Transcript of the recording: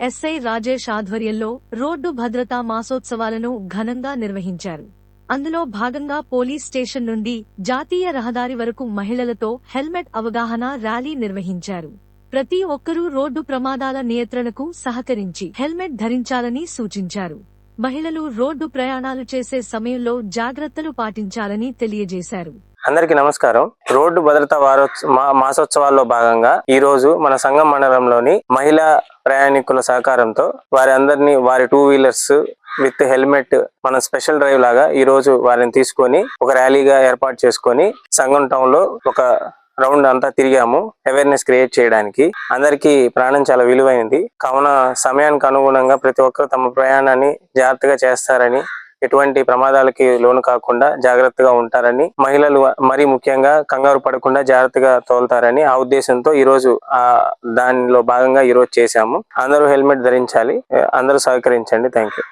SI Rajesh ఆధ్వర్యంలో road భద్రతా మాసోత్సవాలను ఘనంగా నిర్వహించారు. అందులో భాగంగా పోలీస్ స్టేషన్ నుండి జాతీయ రహదారి వరకు మహిళలతో హెల్మెట్ అవగాహన ర్యాలీ నిర్వహించారు. ప్రతి ఒక్కరూ రోడ్డు ప్రమాదాల నియంత్రణకు సహకరించి హెల్మెట్ ధరించాలని సూచించారు. మహిళలు రోడ్డు ప్రయాణాలు చేసే సమయంలో జాగ్రత్తలు పాటించాలని తెలియజేశారు. అందరికీ నమస్కారం. రోడ్డు భద్రతా వారోత్స మా- మాసోత్సవాల్లో భాగంగా ఈ రోజు మన సంఘం మండలంలోని మహిళా ప్రయాణికుల సహకారంతో వారి అందరినీ వారి టూ వీలర్స్ విత్ హెల్మెట్ మన స్పెషల్ డ్రైవ్ లాగా ఈ రోజు వారిని తీసుకొని ఒక ర్యాలీగా ఏర్పాటు చేసుకొని సంఘం టౌన్లో ఒక రౌండ్ అంతా తిరిగాము అవేర్నెస్ క్రియేట్ చేయడానికి. అందరికీ ప్రాణం చాలా విలువైనది కావున సమయానికి అనుగుణంగా ప్రతి ఒక్కరు తమ ప్రయాణాన్ని జాగ్రత్తగా చేస్తారని ఎటువంటి ప్రమాదాలకి లోను కాకుండా జాగ్రత్తగా ఉంటారని మహిళలు మరీ ముఖ్యంగా కంగారు పడకుండా జాగ్రత్తగా తోలుతారని ఆ ఉద్దేశంతో ఈ రోజు ఆ దానిలో భాగంగా ఈ రోజు చేశాము. అందరూ హెల్మెట్ ధరించాలి. అందరూ సహకరించండి. Thank you